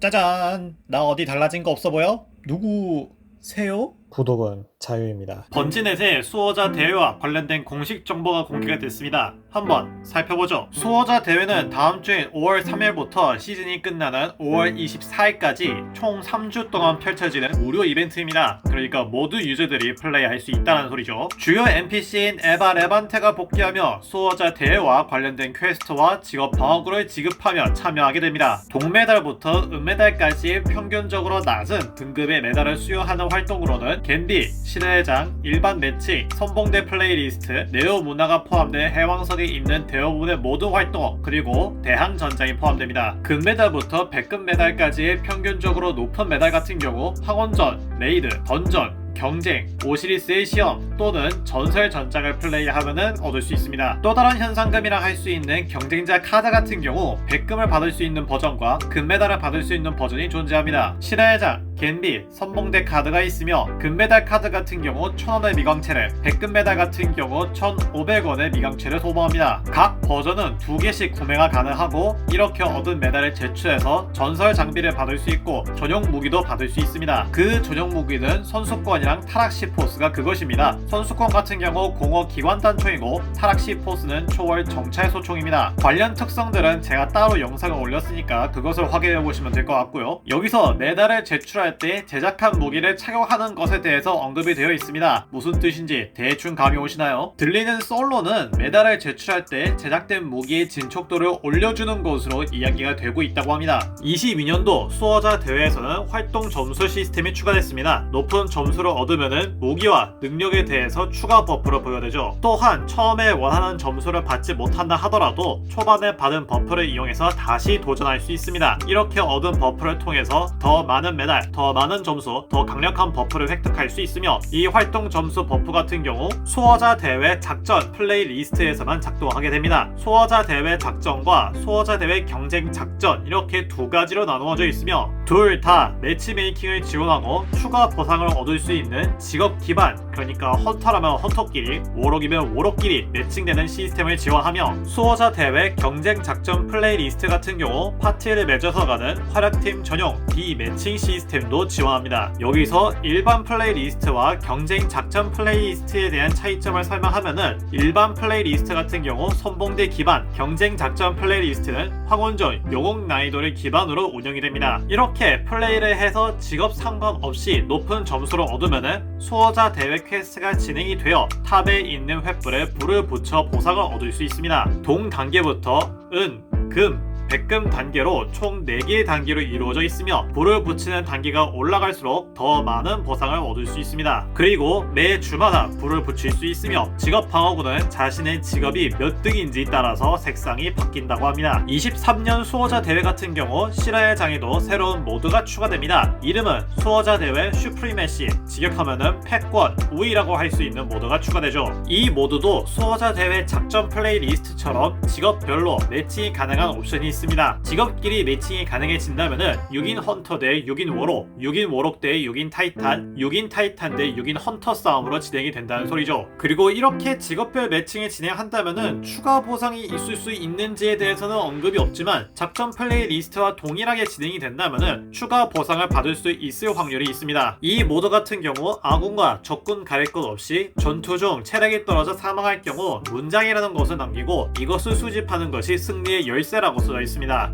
짜잔! 나 어디 달라진 거 없어 보여? 누구세요? 구독은 자유입니다. 번지넷의 수호자 대회와 관련된 공식 정보가 공개가 됐습니다. 한번 살펴보죠. 수호자 대회는 다음 주인 5월 3일부터 시즌이 끝나는 5월 24일까지 총 3주 동안 펼쳐지는 무료 이벤트입니다. 그러니까 모두 유저들이 플레이할 수 있다는 소리죠. 주요 NPC인 에바 레반테가 복귀하며 수호자 대회와 관련된 퀘스트와 직업 방어구를 지급하며 참여하게 됩니다. 동메달부터 은메달까지 평균적으로 낮은 등급의 메달을 수여하는 활동으로는 겐디, 시대회장, 일반 매치, 선봉대 플레이리스트, 네오 문화가 포함된 해왕석이 있는 대부분의 모든 활동, 그리고 대항 전장이 포함됩니다. 금메달부터 백금 메달까지의 평균적으로 높은 메달 같은 경우 황혼전, 레이드, 던전, 경쟁, 오시리스의 시험 또는 전설 전장을 플레이하면 얻을 수 있습니다. 또 다른 현상금이라 할 수 있는 경쟁자 카드 같은 경우 백금을 받을 수 있는 버전과 금메달을 받을 수 있는 버전이 존재합니다. 신화회장, 겐비, 선봉대 카드가 있으며 금메달 카드 같은 경우 1000원의 미광채를, 백금 메달 같은 경우 1500원의 미광채를 소모합니다. 각 버전은 두 개씩 구매가 가능하고 이렇게 얻은 메달을 제출해서 전설 장비를 받을 수 있고 전용 무기도 받을 수 있습니다. 그 전용 무기는 선수권이랑 타락시 포스가 그것입니다. 선수권 같은 경우 공허 기관 단총이고 타락시 포스는 초월 정찰 소총입니다. 관련 특성들은 제가 따로 영상을 올렸으니까 그것을 확인해 보시면 될 것 같고요. 여기서 메달을 제출할 때 제작한 무기를 착용하는 것에 대해서 언급이 되어 있습니다. 무슨 뜻인지 대충 감이 오시나요? 들리는 솔로는 메달을 제출할 때 제작된 무기의 진척도를 올려주는 것으로 이야기가 되고 있다고 합니다. 22년도 수호자 대회에서는 활동 점수 시스템이 추가됐습니다. 높은 점수를 얻으면 무기와 능력에 대해 서 추가 버프를 부여되죠. 또한 처음에 원하는 점수를 받지 못한다 하더라도 초반에 받은 버프를 이용해서 다시 도전할 수 있습니다. 이렇게 얻은 버프를 통해서 더 많은 메달, 더 많은 점수, 더 강력한 버프를 획득할 수 있으며 이 활동 점수 버프 같은 경우 수호자 대회 작전 플레이 리스트에서만 작동하게 됩니다. 수호자 대회 작전과 수호자 대회 경쟁 작전 이렇게 두 가지로 나누어져 있으며 둘 다 매치메이킹을 지원하고 추가 보상을 얻을 수 있는 직업 기반 그러니까 헌터라면 헌터끼리 워록이면 워록끼리 매칭되는 시스템을 지원하며 수호자 대회 경쟁 작전 플레이 리스트 같은 경우 파티를 맺어서 가는 활약팀 전용 비매칭 시스템도 지원합니다. 여기서 일반 플레이 리스트와 경쟁 작전 플레이 리스트에 대한 차이점을 설명하면은 일반 플레이 리스트 같은 경우 선봉대 기반, 경쟁 작전 플레이 리스트는 황혼전, 영웅 난이도를 기반으로 운영이 됩니다. 이렇게 플레이를 해서 직업 상관없이 높은 점수를 얻으면은 수호자 대회 퀘스트가 진행이 되어 탑에 있는 횃불에 불을 붙여 보상을 얻을 수 있습니다. 동 단계부터 은, 금, 백금 단계로 총 4개의 단계로 이루어져 있으며 불을 붙이는 단계가 올라갈수록 더 많은 보상을 얻을 수 있습니다. 그리고 매 주마다 불을 붙일 수 있으며 직업 방어구는 자신의 직업이 몇 등인지 따라서 색상이 바뀐다고 합니다. 23년 수호자 대회 같은 경우 실화의 장에도 새로운 모드가 추가됩니다. 이름은 수호자 대회 슈프리메시 직역하면은 패권 우위라고 할 수 있는 모드가 추가되죠. 이 모드도 수호자 대회 작전 플레이 리스트처럼 직업별로 매칭이 가능한 옵션이 있습니다. 직업끼리 매칭이 가능해진다면은 6인 헌터 대 6인 워록, 6인 워록 대 6인 타이탄, 6인 타이탄 대 6인 헌터 싸움으로 진행이 된다는 소리죠. 그리고 이렇게 직업별 매칭을 진행한다면은 추가 보상이 있을 수 있는지에 대해서는 언급이 없지만 작전 플레이 리스트와 동일하게 진행이 된다면은 추가 보상을 받을 수 있을 확률이 있습니다. 이 모드 같은 경우 아군과 적군 가릴 것 없이 전투 중 체력이 떨어져 사망할 경우 문장이라는 것을 남기고 이것을 수집하는 것이 승리의 열쇠라고 써져 있습니다.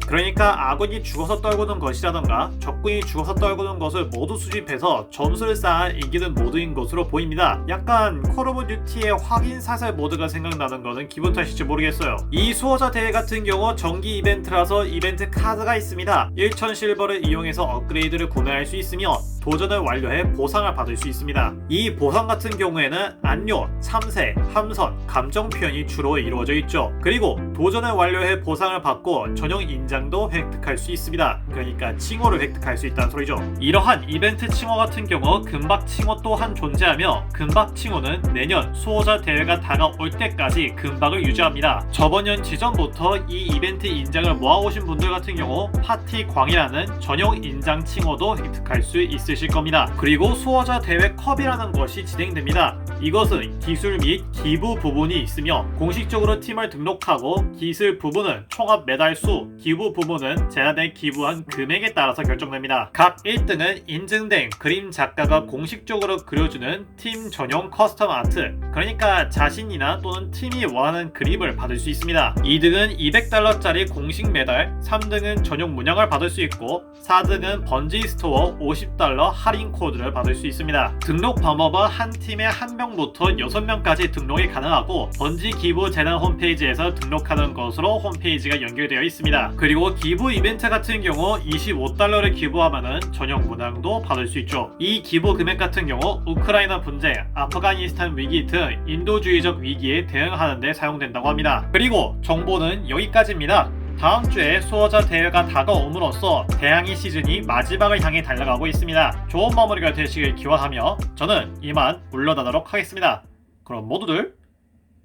그러니까 아군이 죽어서 떨구는 것이라던가 적군이 죽어서 떨구는 것을 모두 수집해서 점수를 쌓아 이기는 모드인 것으로 보입니다. 약간 콜 오브 듀티의 확인 사살 모드가 생각나는 것은 기분 탓일지 모르겠어요. 이 수호자 대회 같은 경우 정기 이벤트라서 이벤트 카드가 있습니다. 1000 실버를 이용해서 업그레이드를 구매할 수 있으며 도전을 완료해 보상을 받을 수 있습니다. 이 보상 같은 경우에는 안료, 참새, 함선, 감정 표현이 주로 이루어져 있죠. 그리고 도전을 완료해 보상을 받고 전용 인장도 획득할 수 있습니다. 그러니까 칭호를 획득할 수 있다는 소리죠. 이러한 이벤트 칭호 같은 경우 금박 칭호 또한 존재하며 금박 칭호는 내년 수호자 대회가 다가올 때까지 금박을 유지합니다. 저번 년 지전부터 이 이벤트 인장을 모아오신 분들 같은 경우 파티 광이라는 전용 인장 칭호도 획득할 수 있 으실 겁니다. 그리고 수호자 대회 컵이라는 것이 진행됩니다. 이것은 기술 및 기부 부분이 있으며 공식적으로 팀을 등록하고 기술 부분은 총합 메달 수, 기부 부분은 제한된 기부한 금액에 따라서 결정됩니다. 각 1등은 인증된 그림 작가가 공식적으로 그려주는 팀 전용 커스텀 아트, 그러니까 자신이나 또는 팀이 원하는 그림을 받을 수 있습니다. 2등은 200달러짜리 공식 메달, 3등은 전용 문양을 받을 수 있고 4등은 번지 스토어 50달러 할인 코드를 받을 수 있습니다. 등록 방법은 한 팀에 한명 부터 6명까지 등록이 가능하고 번지 기부 재단 홈페이지에서 등록하는 것으로 홈페이지가 연결되어 있습니다. 그리고 기부 이벤트 같은 경우 25달러를 기부하면은 전용 문양도 받을 수 있죠. 이 기부 금액 같은 경우 우크라이나 분쟁, 아프가니스탄 위기 등 인도주의적 위기에 대응하는 데 사용된다고 합니다. 그리고 정보는 여기까지입니다. 다음 주에 수호자 대회가 다가옴으로써 대항이 시즌이 마지막을 향해 달려가고 있습니다. 좋은 마무리가 되시길 기원하며 저는 이만 물러나도록 하겠습니다. 그럼 모두들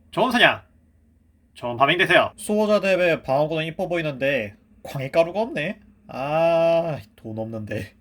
좋은 사냥, 좋은 밤행 되세요. 수호자 대회 방어구는 이뻐 보이는데 광해 가루가 없네. 아, 돈 없는데.